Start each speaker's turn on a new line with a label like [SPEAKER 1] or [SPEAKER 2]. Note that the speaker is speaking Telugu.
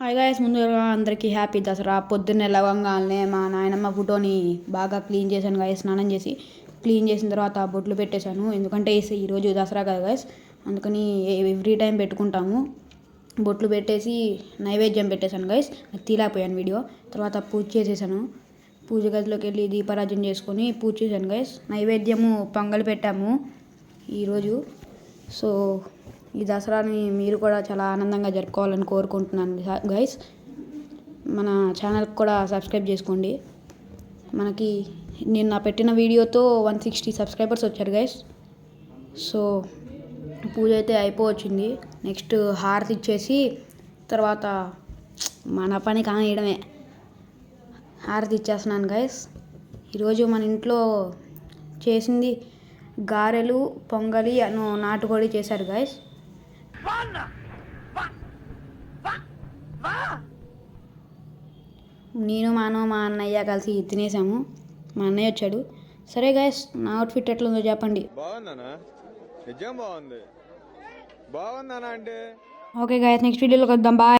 [SPEAKER 1] హాయ్ గాయస్ ముందుగా అందరికీ హ్యాపీ దసరా. పొద్దున్నే లవంగానే మా నాయనమ్మ ఫోటోని బాగా క్లీన్ చేశాను గాయస్ స్నానం చేసి క్లీన్ చేసిన తర్వాత బొట్లు పెట్టేశాను. ఎందుకంటే ఈరోజు దసరా కదా గాయస్ అందుకని ఎవ్రీ టైం పెట్టుకుంటాము. బొట్లు పెట్టేసి నైవేద్యం పెట్టేశాను గైస్ అది తీలాపోయాను వీడియో తర్వాత పూజ చేసేసాను పూజ గదిలోకి వెళ్ళి దీపారాజన చేసుకొని పూజ చేశాను గైస్ నైవేద్యము పొంగలు పెట్టాము ఈరోజు. సో ఈ దసరాని మీరు కూడా చాలా ఆనందంగా జరుపుకోవాలని కోరుకుంటున్నాను. గైస్ మన ఛానల్కి కూడా సబ్స్క్రైబ్ చేసుకోండి. మనకి నిన్న పెట్టిన వీడియోతో వన్ సిక్స్టీ సబ్స్క్రైబర్స్ వచ్చారు గైస్. సో పూజ అయితే అయిపోవచ్చింది. నెక్స్ట్ హారతి ఇచ్చేసి తర్వాత మన పని కానియడమే. హారతి ఇచ్చేస్తున్నాను గైస్. ఈరోజు మన ఇంట్లో చేసింది గారెలు పొంగలి అను నాటుకోడి చేశారు గైస్. నేను మాను మా అన్నయ్య కలిసి తినేసాము. మా అన్నయ్య వచ్చాడు. సరే గైస్ నా అవుట్ఫిట్ ఎట్లుందో చెప్పండి.
[SPEAKER 2] బాగుంది. బాగుందనా అంటే?
[SPEAKER 1] ఓకే గైస్ నెక్స్ట్ వీడియోలోకి వద్దాం బాయ్